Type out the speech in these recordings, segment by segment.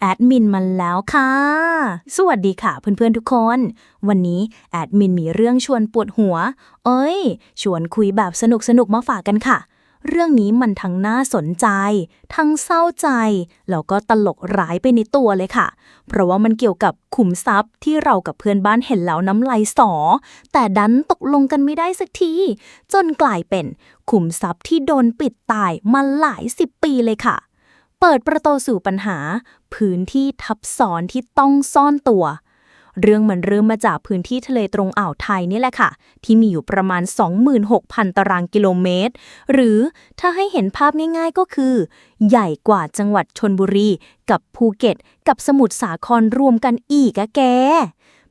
แอดมินมาแล้วค่ะ สวัสดีค่ะเพื่อนๆทุกคน วันนี้แอดมินมีเรื่องชวนปวดหัว เอ้ย ชวนคุยแบบสนุกๆมาฝากกันค่ะ เรื่องนี้มันทั้งน่าสนใจ ทั้งเศร้าใจ แล้วก็ตลกร้ายไปในตัวเลยค่ะ เพราะว่ามันเกี่ยวกับขุมทรัพย์ที่เรากับเพื่อนบ้านเห็นแล้วน้ำลายสอ แต่ดันตกลงกันไม่ได้สักที จนกลายเป็นขุมทรัพย์ที่โดนปิดตายมาหลายสิบปีเลยค่ะ เปิดประตูสู่ปัญหา พื้นที่ทับซ้อนที่ต้องซ่อนตัว เรื่องมันเริ่มมาจากพื้นที่ทะเลตรงอ่าวไทยนี่แหละค่ะ ที่มีอยู่ประมาณ 26,000 ตารางกิโลเมตร หรือถ้าให้เห็นภาพง่ายๆก็คือ ใหญ่กว่าจังหวัดชนบุรี กับภูเก็ต กับสมุทรสาครรวมกันอีกอะแก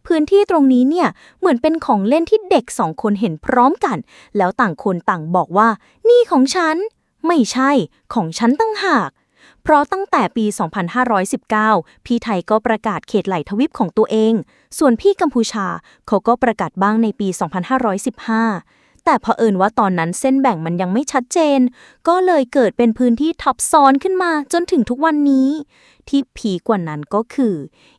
พื้นที่ตรงนี้เนี่ยเหมือนเป็นของเล่นที่เด็กสองคนเห็นพร้อมกัน แล้วต่างคนต่างบอกว่า นี่ของฉัน ไม่ใช่ของฉันตั้งหาก เพราะตั้งแต่ปี 2519 พี่ไทยก็ประกาศเขตไหลทวิปของตัวเอง ส่วนพี่กัมพูชาเขาก็ประกาศบ้างในปี 2515 แต่เผอิญว่าตอนนั้นเส้นแบ่งมันยังไม่ชัดเจน ก็เลยเกิดเป็นพื้นที่ทับซ้อนขึ้นมาจนถึงทุกวันนี้ ที่ผีกว่านั้นก็คือ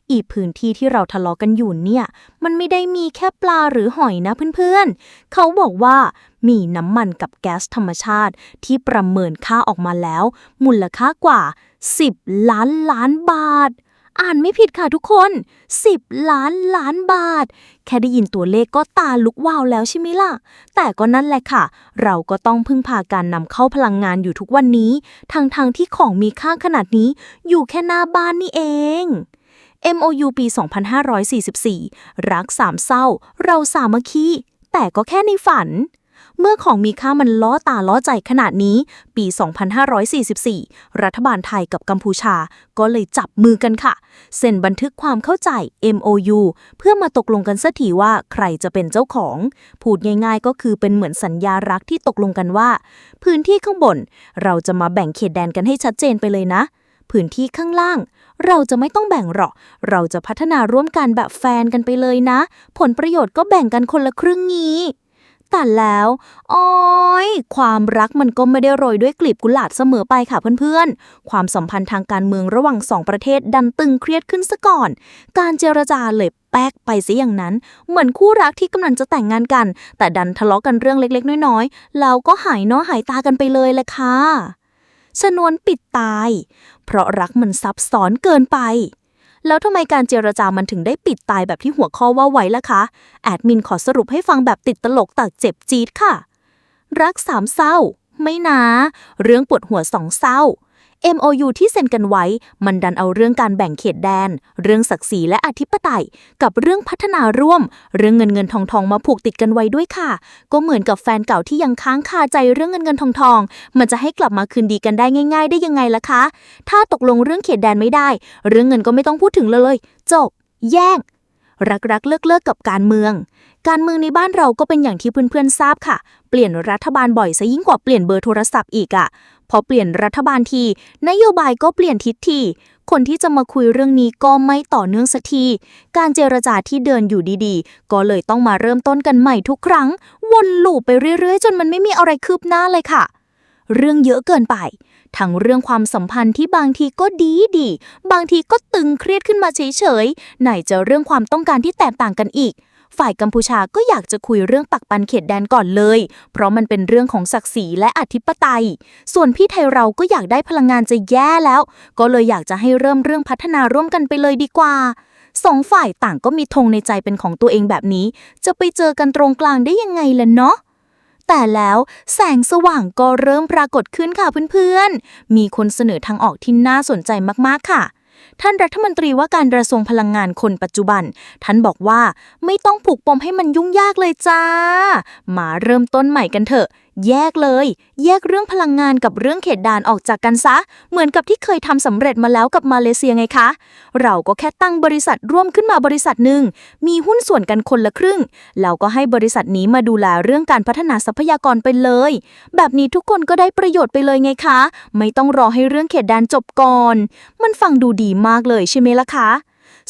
อีพื้นที่ที่เราทะเลาะกันอยู่เนี่ย มันไม่ได้มีแค่ปลาหรือหอยนะเพื่อนๆ เขาบอกว่ามีน้ำมันกับแก๊สธรรมชาติ ที่ประเมินค่าออกมาแล้ว มูลค่ากว่า 10 ล้านล้านบาท อ่านไม่ผิดค่ะทุกคน 10 ล้านล้านบาท แค่ได้ยินตัวเลขก็ตาลุกวาวแล้วใช่ไหมล่ะ แต่ก็นั่นแหละค่ะ เราก็ต้องพึ่งพาการนำเข้าพลังงานอยู่ทุกวันนี้ ทั้งทางๆที่ของมีค่าขนาดนี้อยู่แค่หน้าบ้านนี่เอง MOU ปี 2544 รักสามเศร้า เราสามัคคีแต่ก็แค่ในฝัน เมื่อของมีค่ามันล้อตาล้อใจขนาดนี้ ปี 2544 รัฐบาลไทยกับกัมพูชาก็เลยจับมือกันค่ะ เซ็นบันทึกความเข้าใจ MOU เพื่อมาตกลงกันสักทีว่าใครจะเป็นเจ้าของ พูดง่ายๆ ก็คือเป็นเหมือนสัญญารักที่ตกลงกันว่า พื้นที่ข้างบน เราจะมาแบ่งเขตแดนกันให้ชัดเจนไปเลยนะ พื้นที่ข้างล่างเราจะไม่ต้องแบ่งหรอก เราจะพัฒนาร่วมกันแบบแฟนกันไปเลยนะ ผลประโยชน์ก็แบ่งกันคนละครึ่งงี้ แต่แล้ว อ้อยความรักมันก็ไม่ได้โรยด้วยกลีบกุหลาบเสมอไปค่ะเพื่อนๆ ความสัมพันธ์ทางการเมืองระหว่างสองประเทศดันตึงเครียดขึ้นซะก่อน การเจรจาเลยแป๊กไปซะอย่างนั้น เหมือนคู่รักที่กำลังจะแต่งงานกัน แต่ดันทะเลาะกันเรื่องเล็กๆ น้อยๆ แล้วก็หายเนาะหายตากันไปเลยแหละค่ะชนวนปิดตาย เพราะรักมันซับซ้อนเกินไป แล้วทำไมการเจรจามันถึงได้ปิดตายแบบที่หัวข้อว่าไว้ล่ะคะ แอดมินขอสรุปให้ฟังแบบติดตลกตักเจ็บจี๊ดค่ะ รักสามเศร้า ไม่นะ เรื่องปวดหัวสองเศร้า MOU ที่เซ็นกันไว้ มันดันเอาเรื่องการแบ่งเขตแดน เรื่องศักดิ์ศรีและอธิปไตย กับเรื่องพัฒนาร่วม เรื่องเงินเงินทองทองมาผูกติดกันไว้ด้วยค่ะ ก็เหมือนกับแฟนเก่าที่ยังค้างคาใจเรื่องเงินเงินทองทอง มันจะให้กลับมาคืนดีกันได้ง่าย ๆ ได้ยังไงล่ะคะ ถ้าตกลงเรื่องเขตแดนไม่ได้ เรื่องเงินก็ไม่ต้องพูดถึงเลย จบ แย่งรักรักเลิกเลิกกับการเมือง การเมืองในบ้านเราก็เป็นอย่างที่เพื่อนๆทราบค่ะ เปลี่ยนรัฐบาลบ่อยซะยิ่งกว่าเปลี่ยนเบอร์โทรศัพท์อีกอะ พอเปลี่ยนรัฐบาลที นโยบายก็เปลี่ยนทิศทีคนที่จะมาคุยเรื่องนี้ก็ไม่ต่อเนื่องสักที การเจรจาที่เดินอยู่ดีๆ ก็เลยต้องมาเริ่มต้นกันใหม่ทุกครั้ง วนลูปไปเรื่อยๆ จนมันไม่มีอะไรคืบหน้าเลยค่ะ เรื่องเยอะเกินไป ทั้งเรื่องความสัมพันธ์ที่บางทีก็ดีดี บางทีก็ตึงเครียดขึ้นมาเฉยๆ ไหนจะเรื่องความต้องการที่แตกต่างกันอีก ฝ่ายกัมพูชาก็อยากจะคุยเรื่องปักปันเขตแดนก่อนเลย เพราะมันเป็นเรื่องของศักดิ์ศรีและอธิปไตย ส่วนพี่ไทยเราก็อยากได้พลังงานจะแย่แล้ว ก็เลยอยากจะให้เริ่มเรื่องพัฒนาร่วมกันไปเลยดีกว่าสองฝ่ายต่างก็มีธงในใจเป็นของตัวเองแบบนี้ จะไปเจอกันตรงกลางได้ยังไงล่ะเนาะแต่แล้วแสงสว่างก็เริ่มปรากฏขึ้นค่ะเพื่อนๆ มีคนเสนอทางออกที่น่าสนใจมากๆค่ะ ท่านรัฐมนตรีว่าการกระทรวงพลังงานคนปัจจุบัน ท่านบอกว่าไม่ต้องผูกปมให้มันยุ่งยากเลยจ้า มาเริ่มต้นใหม่กันเถอะ แยกเลย แยกเรื่องพลังงานกับเรื่องเขตด่านออกจากกันซะ เหมือนกับที่เคยทำสำเร็จมาแล้วกับมาเลเซียไงคะ เราก็แค่ตั้งบริษัทร่วมขึ้นมาบริษัทหนึ่ง มีหุ้นส่วนกันคนละครึ่ง แล้วก็ให้บริษัทนี้มาดูแลเรื่องการพัฒนาทรัพยากรไปเลย แบบนี้ทุกคนก็ได้ประโยชน์ไปเลยไงคะ ไม่ต้องรอให้เรื่องเขตแดนจบก่อน มันฟังดูดีมากเลยใช่ไหมล่ะคะ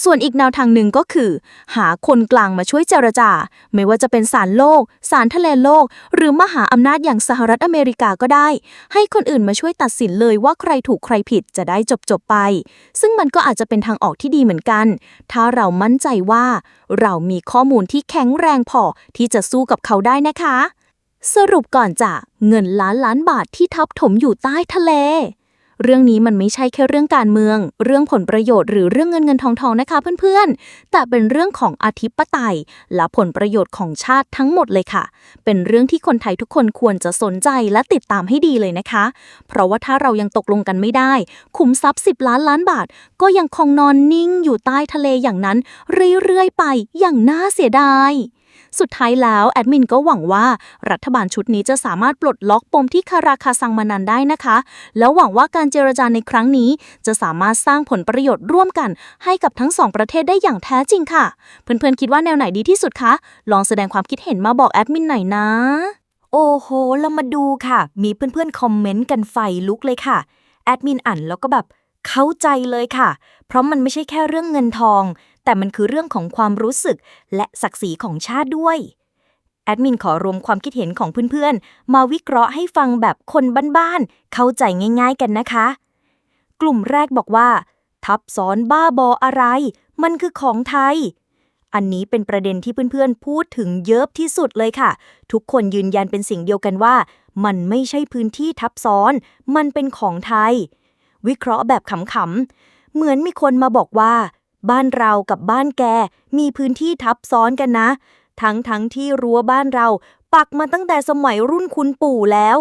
ส่วนอีกแนวทางหนึ่งก็คือ หาคนกลางมาช่วยเจรจา ไม่ว่าจะเป็นศาลโลก ศาลทะเลโลก หรือมหาอำนาจอย่างสหรัฐอเมริกาก็ได้ ให้คนอื่นมาช่วยตัดสินเลยว่าใครถูกใครผิดจะได้จบจบไป ซึ่งมันก็อาจจะเป็นทางออกที่ดีเหมือนกัน ถ้าเรามั่นใจว่า เรามีข้อมูลที่แข็งแรงพอที่จะสู้กับเขาได้นะคะ สรุปก่อนจากเงินล้านล้านบาทที่ทับถมอยู่ใต้ทะเล เรื่องนี้มันไม่ใช่แค่เรื่องการเมือง เรื่องผลประโยชน์หรือเรื่องเงินเงินทองทองนะคะเพื่อนๆ แต่เป็นเรื่องของอธิปไตย และผลประโยชน์ของชาติทั้งหมดเลยค่ะ เป็นเรื่องที่คนไทยทุกคนควรจะสนใจและติดตามให้ดีเลยนะคะ เพราะว่าถ้าเรายังตกลงกันไม่ได้ ขุมทรัพย์ 10 ล้านล้านบาท ก็ยังคงนอนนิ่งอยู่ใต้ทะเลอย่างนั้น เรื่อยๆไปอย่างน่าเสียดาย สุดท้ายแล้วแอดมินก็หวังว่ารัฐบาลชุดนี้จะสามารถปลดล็อกปมที่คาราคาซังมานานได้นะคะ แล้วหวังว่าการเจรจาในครั้งนี้ จะสามารถสร้างผลประโยชน์ร่วมกัน ให้กับทั้งสองประเทศได้อย่างแท้จริงค่ะ เพื่อนๆคิดว่าแนวไหนดีที่สุดคะ ลองแสดงความคิดเห็นมาบอกแอดมินหน่อยนะ โอ้โห เรามาดูค่ะ มีเพื่อนๆคอมเมนต์กันไฟลุกเลยค่ะแอดมินอ่านแล้วก็แบบเข้าใจเลยค่ะ เพราะมันไม่ใช่แค่เรื่องเงินทอง แต่มันคือเรื่องของความรู้สึก และศักดิ์ศรีของชาติด้วยแอดมินขอรวมความคิดเห็นของเพื่อนๆ มาวิเคราะห์ให้ฟังแบบคนบ้านๆ เข้าใจง่ายๆกันนะคะ กลุ่มแรกบอกว่า ทับซ้อนบ้าบออะไร มันคือของไทย อันนี้เป็นประเด็นที่เพื่อนๆ พูดถึงเยอะที่สุดเลยค่ะ ทุกคนยืนยันเป็นสิ่งเดียวกันว่า มันไม่ใช่พื้นที่ทับซ้อน มันเป็นของไทย วิเคราะห์แบบขำๆ เหมือนมีคนมาบอกว่า บ้านเรากับบ้านแกมีพื้นที่ทับซ้อนกันนะ ทั้งทั้งที่รั้วบ้านเรา ปักมาตั้งแต่สมัยรุ่นคุณปู่แล้ว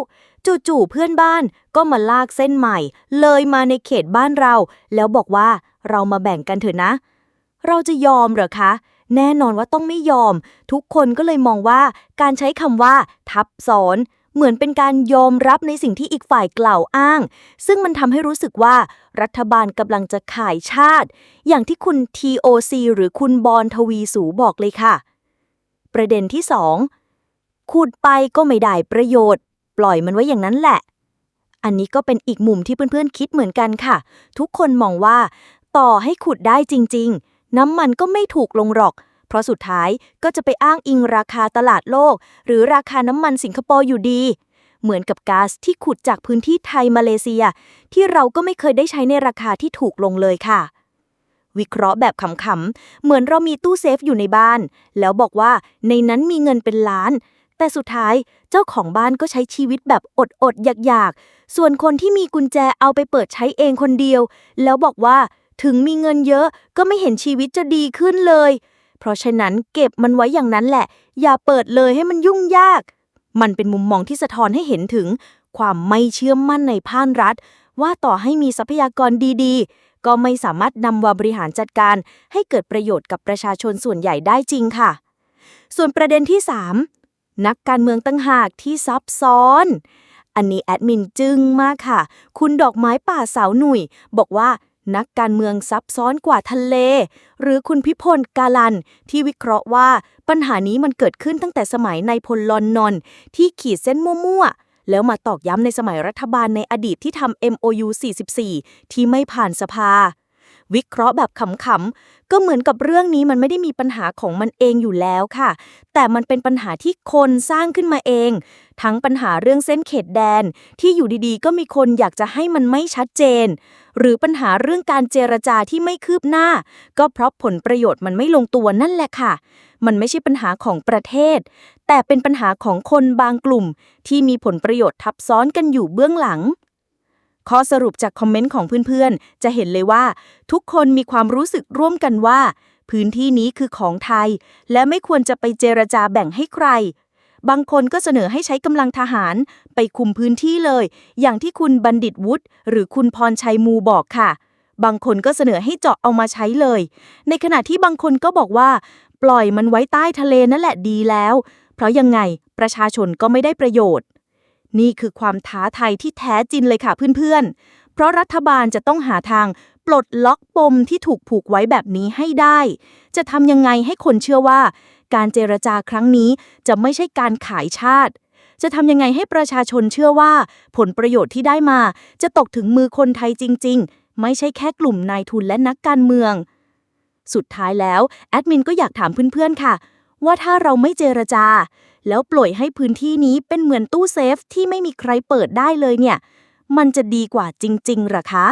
จู่ๆเพื่อนบ้านก็มาลากเส้นใหม่ เลยมาในเขตบ้านเรา แล้วบอกว่าเรามาแบ่งกันเถอะนะ เราจะยอมเหรอคะ แน่นอนว่าต้องไม่ยอม ทุกคนก็เลยมองว่าการใช้คำว่า ทับซ้อน เหมือนเป็นการยอมรับในสิ่งที่อีกฝ่ายกล่าวอ้าง ซึ่งมันทำให้รู้สึกว่ารัฐบาลกำลังจะขายชาติ อย่างที่คุณ TOC หรือคุณบอลทวีสูบอกเลยค่ะ ประเด็นที่ 2 ขุดไปก็ไม่ได้ประโยชน์ ปล่อยมันไว้อย่างนั้นแหละ อันนี้ก็เป็นอีกมุมที่เพื่อนๆคิดเหมือนกันค่ะ ทุกคนมองว่า ต่อให้ขุดได้จริง ๆ น้ำมันก็ไม่ถูกลงหรอก เพราะสุดท้ายก็จะไปอ้างอิงราคาตลาดโลก หรือราคาน้ำมันสิงคโปร์อยู่ดี เหมือนกับก๊าซที่ขุดจากพื้นที่ไทยมาเลเซีย ที่เราก็ไม่เคยได้ใช้ในราคาที่ถูกลงเลยค่ะ วิเคราะห์แบบขำๆ เหมือนเรามีตู้เซฟอยู่ในบ้าน แล้วบอกว่าในนั้นมีเงินเป็นล้าน แต่สุดท้ายเจ้าของบ้านก็ใช้ชีวิตแบบอดๆอยากๆ ส่วนคนที่มีกุญแจเอาไปเปิดใช้เองคนเดียว แล้วบอกว่าถึงมีเงินเยอะก็ไม่เห็นชีวิตจะดีขึ้นเลย เพราะฉะนั้นเก็บมันไว้อย่างนั้นแหละ อย่าเปิดเลยให้มันยุ่งยาก มันเป็นมุมมองที่สะท้อนให้เห็นถึง ความไม่เชื่อมั่นในภาครัฐ ว่าต่อให้มีทรัพยากรดีๆ ก็ไม่สามารถนำมาบริหารจัดการ ให้เกิดประโยชน์กับประชาชนส่วนใหญ่ได้จริงค่ะ ส่วนประเด็นที่ 3 นักการเมืองตั้งหากที่ซับซ้อนอันนี้แอดมินจึงมากค่ะ คุณดอกไม้ป่าสาวหนุ่ย บอกว่า นักการเมืองซับซ้อนกว่าทะเล หรือคุณพิพลกาลัน ที่วิเคราะห์ว่าปัญหานี้มันเกิดขึ้นตั้งแต่สมัยนายพลลอนนอน ที่ขีดเส้นมั่วๆ แล้วมาตอกย้ำในสมัยรัฐบาลในอดีตที่ทำ MOU 44 ที่ไม่ผ่านสภา วิเคราะห์แบบขำๆ ก็เหมือนกับเรื่องนี้มันไม่ได้มีปัญหาของมันเองอยู่แล้วค่ะ แต่มันเป็นปัญหาที่คนสร้างขึ้นมาเอง ทั้งปัญหาเรื่องเส้นเขตแดน ที่อยู่ดีๆ ก็มีคนอยากจะให้มันไม่ชัดเจน หรือปัญหาเรื่องการเจรจาที่ไม่คืบหน้า ก็เพราะผลประโยชน์มันไม่ลงตัวนั่นแหละค่ะ มันไม่ใช่ปัญหาของประเทศ แต่เป็นปัญหาของคนบางกลุ่ม ที่มีผลประโยชน์ทับซ้อนกันอยู่เบื้องหลังข้อสรุปจากคอมเมนต์ของเพื่อนๆ จะเห็นเลยว่า ทุกคนมีความรู้สึกร่วมกันว่า พื้นที่นี้คือของไทย และไม่ควรจะไปเจรจาแบ่งให้ใคร บางคนก็เสนอให้ใช้กำลังทหารไปคุมพื้นที่เลย อย่างที่คุณบัณฑิตวุฒิหรือคุณพรชัยมูบอกค่ะ บางคนก็เสนอให้เจาะเอามาใช้เลย ในขณะที่บางคนก็บอกว่า ปล่อยมันไว้ใต้ทะเลนั่นแหละดีแล้ว เพราะยังไงประชาชนก็ไม่ได้ประโยชน์ นี่คือความท้าทายที่แท้จริงเลยค่ะเพื่อนๆ เพราะรัฐบาลจะต้องหาทางปลดล็อกปมที่ถูกผูกไว้แบบนี้ให้ได้ จะทำยังไงให้คนเชื่อว่า การเจรจาครั้งนี้จะไม่ใช่การขายชาติ จะทำยังไงให้ประชาชนเชื่อว่า ผลประโยชน์ที่ได้มา จะตกถึงมือคนไทยจริง ๆ ไม่ใช่แค่กลุ่มนายทุนและนักการเมือง สุดท้ายแล้วแอดมินก็อยากถามเพื่อนๆค่ะ ว่าถ้าเราไม่เจรจา แล้วปล่อยให้พื้นที่นี้เป็นเหมือนตู้เซฟที่ไม่มีใครเปิดได้เลยเนี่ย มันจะดีกว่าจริงๆหรอคะ